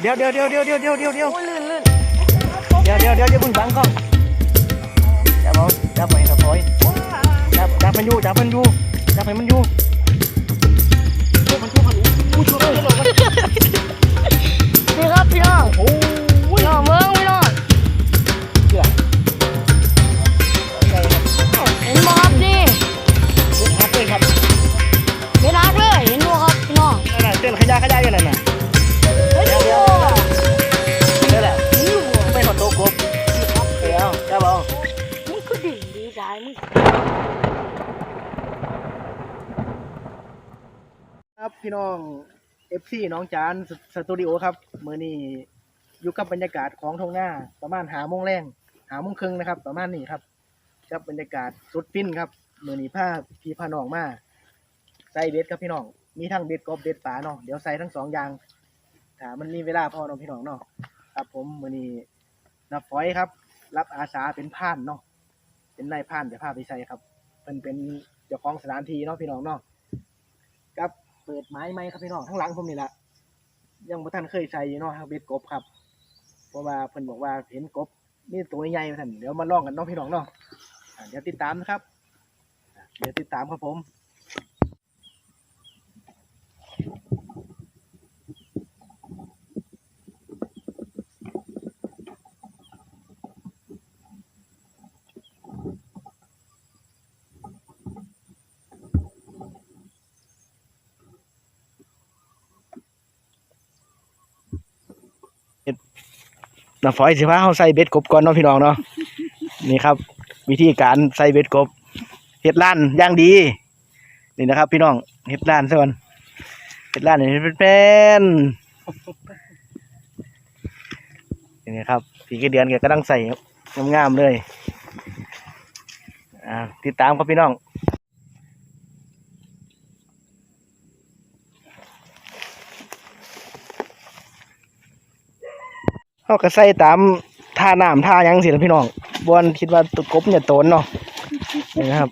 เดี๋ยวเดี๋ยวเดี๋ยวเดี๋ยวเดี๋ยวเดี๋ยวเดี๋ยวเดี๋ยวโอ้ยลื่นลื่นเดี๋ยวเดี๋ยวเดี๋ยวอย่าเพิ่งบังกล้องจับเอาจับไปครับพอยจับจับมันอยู่จับมันอยู่จับให้มันอยู่นี่ครับพี่น้องโอ้ น้องเอฟซีน้องจานสสตูดิโอครับมือนี้อยู่กับบรรยากาศของทงหน้าประมาณหาโมงแรงหาโมงครึ่งนะครับ ประมาณนี้ครับกับบรรยากาศสุดฟินครับมือนี้ผ้าพี่พาน้องมาใส่เบ็ดครับพี่น้อง มีทั้งเบ็ดกบเบ็ดปลาเนาะเดี๋ยวใส่ทั้งสองอย่างถ้ามันมีเวลาพอเนาะพี่น้องเนาะครับผมมือนี้นับฝอยครับ รับอาสาเป็นผ่านเนาะเป็นนายผ่านเดี๋ยวพาไปใส่ครับเป็นเป็นเจ้าของสถานที่เนาะพี่น้องเนาะ เปิดไม้ไหมครับพี่น้องข้างหลังผมนี่แหละยังบ่ท่านเคยใส่อยู่เนาะเบ็ดกบครับ เพราะว่าเพิ่นบอกว่าเห็นกบนี่ตัวใหญ่ท่านเดี๋ยวมาลองกันเนาะพี่น้องเนาะเดี๋ยวติดตามนะครับเดี๋ยวติดตามครับผม น้าฝอยสิพาเฮาใส่เบ็ดกบก่อนเนาะพี่น้องเนาะนี่ครับ วิธีการใส่เบ็ดกบเฮ็ดล้านย่างดี นี่นะครับ พี่น้องเฮ็ดล้านซะก่อนเฮ็ดล้านให้เป็นแป้นนี่ครับพี่กระเดือนแกกำลังใส่งามๆเลยอ่าติดตามครับพี่น้อง เขาก็ใส่ตามท่าน้ำท่ายังสิละพี่น้องบอนคิดว่าตุกบเนี่ยโตนเนาะนี่นะครับ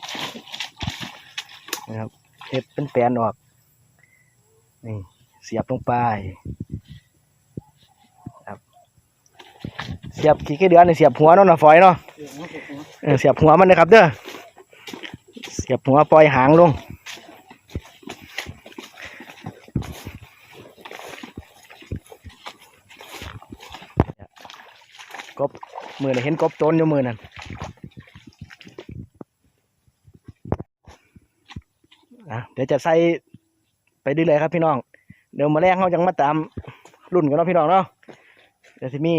นี่ครับเฮ็ดเป็นแปลนออกนี่เสียบลงไปครับเสียบขี้เกียจเดือนนี่เสียบหัวเนาะนะฝอยเนาะเออเสียบหัวมันเลยครับเด้อเสียบหัวปล่อยหางลง กบ มือน่ะเห็นกบโจนอยู่มือนั่นเดี๋ยวจะใส่ไปเรื่อยๆครับพี่น้อง เดี๋ยวมาแรงเขาจังมาตามรุ่นกันเนาะพี่น้องเนาะ เดี๋ยวจะมี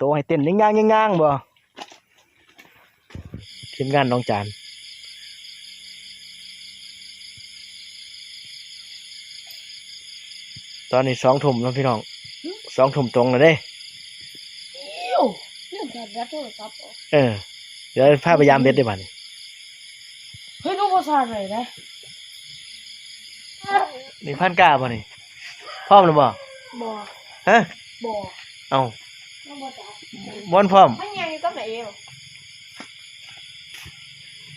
ตัวให้เต้นย่างๆย่างบ่ทีมงานน้องจานตอนนี้สองทุ่มแล้วพี่น้องสองทุ่มตรงเลยเด้ อิ้วนี่แกแบตโทรศัพท์เหรอเออ เดี๋ยวพาพยายามเบ็ดได้บ้านี่เฮ้ยต้องภาษาอะไรนะนี่พันกล้าป่ะนี่พร้อมหรือบ่บ่ฮะบ่เอาน้องบ่จับม้วนพร้อมมันยังอยู่กับไหนเอว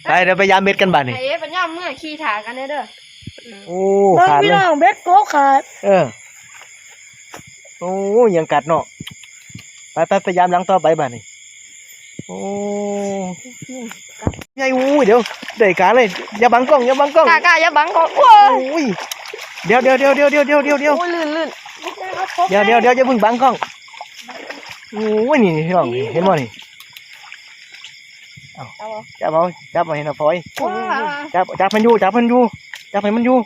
ไปเดี๋ยวพยายามเบ็ดกันบ้านี่ไหนเอวปัญญาเมื่อขี่ถากันเด้อเด้อโอ้ขาดพี่เลยน้องเบ็ดโกขาดเออโอ้ยังกัดเนาะ ไปไปพยายามหลังต่อไปบ้านี่โอ้ยายอู้ยเดี๋ยวได้การเลยอย่าบังกล้องอย่าบังกล้องกล้ากล้าอย่าบังก่อนโอ้โอ้ยเดี๋ยวเดี๋ยวเดี๋ยวเดี๋ยวเดี๋ยวเดี๋ยวเดี๋ยวเดี๋ยวโอ้ยลื่นลื่นเดี๋ยวเดี๋ยวเดี๋ยวอย่าเพิ่งบังกล้องโอ้ยนี่พี่น้องเห็นบ่นี่เอาบ่จับเอาจับมาเห็นเอาฟอยโอ้ยจับจับมันอยู่จับมันอยู่จับให้มันอยู่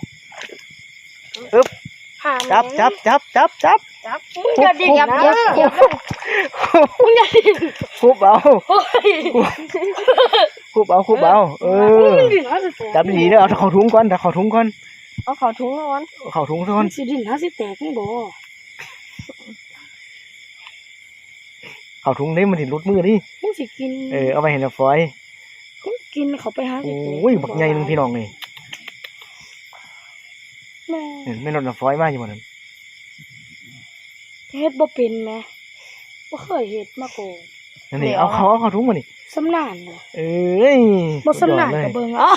หาจับจับจับจับจับ จับมึงอย่าดิ่งอย่าเด้ออย่าเด้อมึงอย่าดิ่งคุบเอาโอ้ยคุบเอาคุบเอาเออมึงดิ่งหาสิแตกจับดีๆเด้อเอาเข้าถุงก่อนถ้าเข้าถุงก่อนเอาเข้าถุงแล้วมันเอาเข้าถุงซะก่มัอนนสิดิ่งหาสิแตกมึงบ่เข้าถุงนี่มันถึงรุดมือนี่มึงสิกินเออเอาไปเห็นเอาฟอยมึงกินเขาไปหาโอสิแตก้ยบักใหญ่หนึงพี่น้องนี่แม่เห็นไม่นอนเอาฟอยมาอยู่บ่นั่น เฮ็ดบ่เป็นแม่บ่เคยเฮ็ดมาก่อน นั่นนี่เอาเขาเอาเข้าถุงมานี่สำนานบ่เอ้ยบ่สำนานสุดยอดเลยก็เบิ่งอะ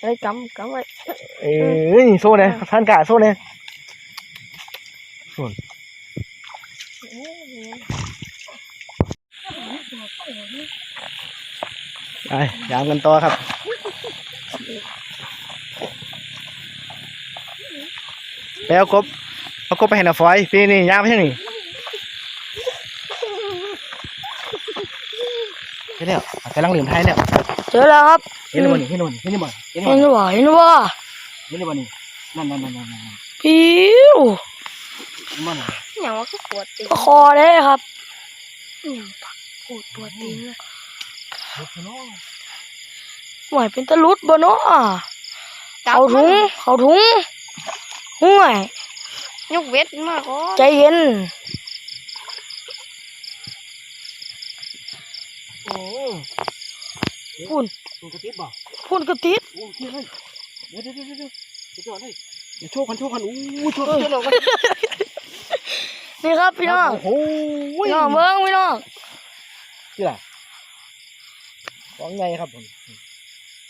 เฮ้ยกำกำไว้เอ้ยโซ่เนี่ยท่านกะโซ่เนี่ยโส่วนไปยามกันต่อครับไปเอากบ เอากบไปให้นาฟอยพี่นี่ยามไปทางนี้ไปแล้วกำลังเหลี่ยมไทยแล้วเจอแล้วครับเห็นบ่นี่เห็นบ่นี่เห็นบ่เห็นบ่เห็นว่าเห็นว่าเห็นบ่นี่นั่นนั่นนั่นนั่นนั่นพิวเห็นบ่นี่อย่างว่าก็ปวดตีคอได้ครับอืมปวดปวดตีนเลยโอ้โหไหวเป็นตะลุดบ่เนาะเอาถุงเอาถุงห่วย ยกเวทมากก็ใจเย็น โอ้พุ่นตัวกระติบบ่พุ่นกระติดโอ้เที่ยเลยเดี๋ยวเดี๋ยวเดี๋ยวเดี๋ยวเดี๋ยวจอดเลยเดี๋ยวโชว์กันโชว์กันอู้โชว์กันโชว์กันนี่ครับพี่น้องโอ้โหพี่น้องเบิ้งพี่น้องนี่ล่ะของไงครับผม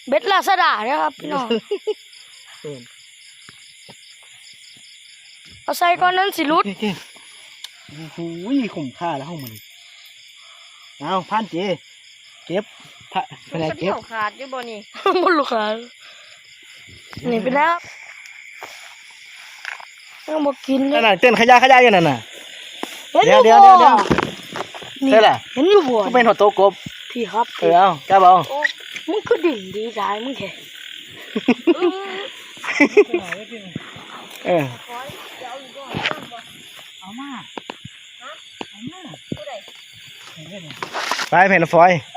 เบ็ดลาซาด้าเนี่ยครับพี่น้อง เออเอาใส่ก้อนนั้นสิรุดโอเคโอ้โหคุ้มค่าแล้วห้องมันเอาพันเจเก็บพระไปไหนก็เก็เที่บยวขาดอยู่บ่นี่บนลูกค้านี่เป็นแล้วยังบอกกินเลนั่ยนน่ะเต้นขยะขยะอยู่นั่นน่ะเห็นอเดี๋ยวยู่เดี๋ยวบ่เดี๋ยวเดี๋ยวนี่ใช่ล่ะเห็นอยู่บ่ก็เป็นหัวโตกบพี่ครับเออเอากล้าเบามึงคือดิ่งดีใจมึงแค่เออ เอามา ไปแผ่นฟอยล์ไ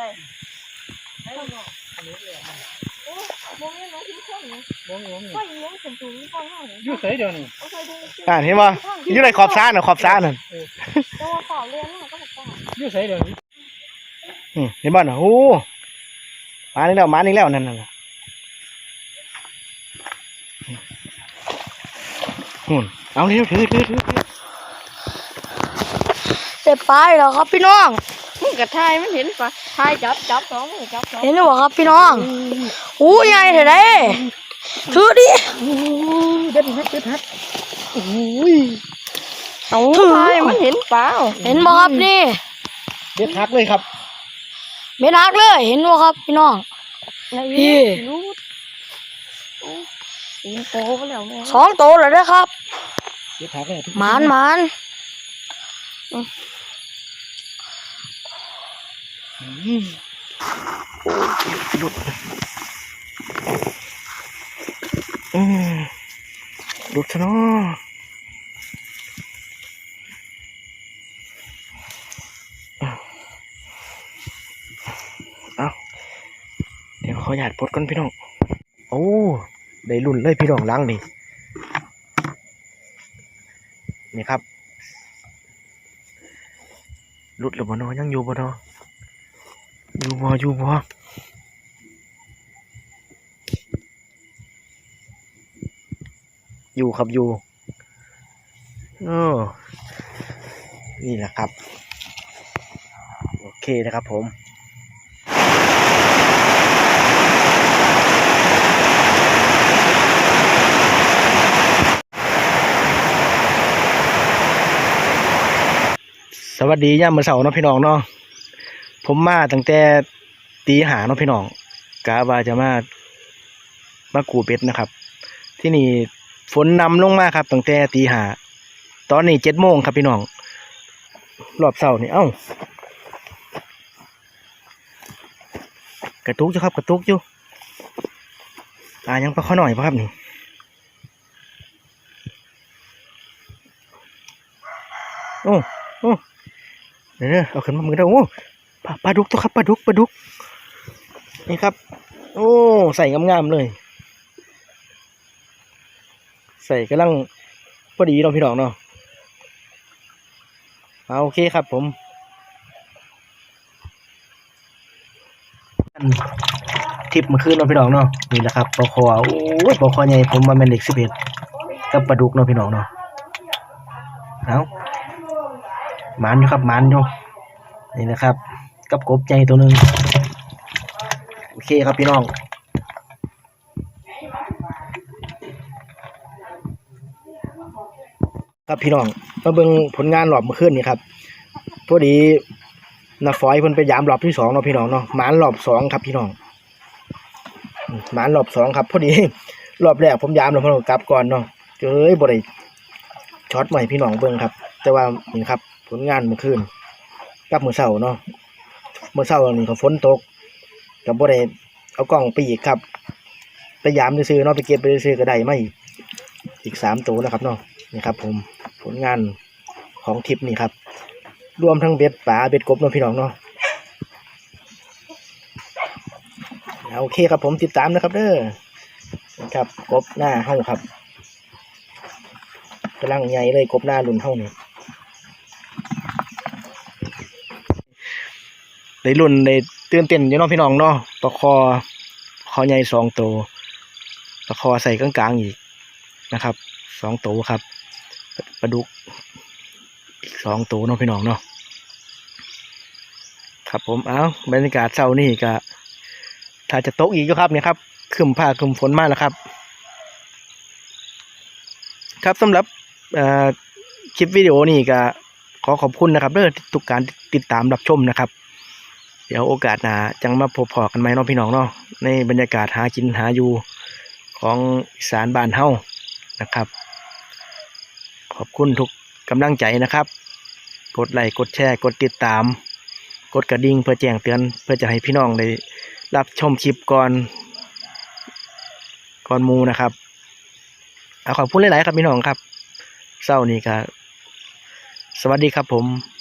ฟเลี้ยงเป็นตุ่มไฟเฮานี่อยู่ใส่เดี๋ยวนี้เอาใส่ดูอ่านเห็นป่ะอยู่ในขอบซ่าน่ะขอบซ่าน่ะแต่ว่าฝ่าเรียงน่ะก็บ่ต้องอยู่ใส่เดี๋ยวนี้อืมเห็นป่ะน่ะโอ้มานี่แล้วมานี่แล้วนั่นน่ะหุ่นเอาเร็วถือถือถือถือเจ็บปแล้วครับพี่น้อง มึงก็ทายมันเห็นปะทายจับจับสองมือจับสองเห็นอยู่บ่ครับพี่น้องอู้ใหญ่เถอะเด้ถือดิเด็ดฮักเด็ดฮักโอ้ยเอาทายมันเห็นเปล่าเห็นบ่ครับนี่เด็ดฮักเลยครับเม็ดฮักเลย เห็นบ่ครับพี่น้องพี่รู้โอ้ตีนโตไปแล้วแม่สองโตแล้วเด้อครับเด็ดฮักเลยทุกหมานหมานอืม โอ้ยหลุดอืมหลุดซะเนาะเอาเดี๋ยวขอหยาดปดก่อนพี่น้อง โอ้ ได้รุ่นเลยพี่น้องล้างนี่ นี่ครับหลุดหรือบ่นอยังอยู่บ่นอ อยู่บ่อยู่บ่อยู่ครับอยู่เออนี่แหละครับ โอเคนะครับผมสวัสดีย่ามมือเสาร์เนาะพี่น้องเนาะ ผมมาตั้งแต่ตีหาเนาะพี่น้องกะว่าจะมามากูเป็ดนะครับ ที่นี่ฝนนำลงมาครับตั้งแต่ตีหาตอนนี้เจ็ดโมงครับพี่น้องรอบเสาร์นี่เอ้ากระตุกอยู่ครับกระตุกอยู่อ่ายังปลาข้อหน่อยปะครับนี่โอ้โอ้เดี๋ยวเอาขึ้นมามือเดียวโอ้ ปลาปลาดุกตัวครับปลาดุกปลาดุกนี่ครับ โอ้ใส่งามๆเลย ใส่กำลังพอดีเนาะพี่น้องเนาะเอาโอเคครับผมทิปมื่อคืนเนาะพี่น้องเนาะนี่แหละครับปลาคอโอ้ยปลาคอใหญ่ผมมาเป็นเด็กสิบเอ็ดกับปลาดุกเนาะพี่น้องเนาะเอาหมันอยู่ครับหมันอยู่นี่นะครับ กับกบใหญ่ตัวหนึ่งโอเคครับพี่น้องครับพี่น้องมาเบิ่งผลงานรอบเมื่อคืนนี่ครับพอดีนาฟอยเพิ่นไปยามรอบที่สองเนาะพี่น้องเนาะหมานรอบสองครับพี่น้องหมานรอบสองครับพอดีรอบแรกผมยามแล้วพิ่นก็กลับก่อนเนาะเอ้ยบ่ได้ช็อตใหม่พี่น้องเบิ่งครับ แต่ว่านี่ครับ ผลงานเมื่อคืนกับมือเช้าเนาะ เมื้อเช้านี่ก็ฝนตกก็บ่ได้เอากล้องไปอีกครับไปยามซื่อเนาะไปเก็บไปซื่อก็ได้ไมาอีกสามตัวนะครับเนาะนี่ครับ ผมผลงานของทริปนี่ครับ รวมทั้งเบ็ดป่าเบ็ดกบเนาะพี่น้องเนาะเอาโอเคครับผมติดตามนะครับเด้อนะครับกบหน้าเฮาครับกำลังใหญ่เลยกบหน้ารุ่นเฮานี่ ในรุ่นในตื่นเต้นอยู่เนพี่น้องเนาะปลาคอคอใหญ่สองตัวปลาคอใส่กลางๆอีกนะครับสองตัวครับปลาดุกอีกสองตัวเนาะพี่น้องเนาะครับผมเอาบรรยากาศเช้านี่ก็ถ้าจะตกอีกก็ครับเนี่ยครับคึมผ้าคึมฝนมากแล้วครับ ครับสำหรับคลิปวิดีโอนี่ก็ขอขอบคุณนะครับเด้องทุกการติดตามรับชมนะครับ ดี๋ยวโอกาสหนาจังมาพบพอกันไหมเนาะพี่น้องเนาะในบรรยากาศหากินหาอยู่ของสานบ้านเฮานะครับ ขอบคุณทุกกำลังใจนะครับ กดไลค์กดแชร์ กดติดตาม กดกระดิ่งเพื่อแจ้งเตือน เพื่อจะให้พี่น้องได้รับชมคลิปก่อนก่อนมูนะครับเอาขอบคุณหลาย ๆ ครับพี่น้องครับเศร้านี้ก็สวัสดีครับผม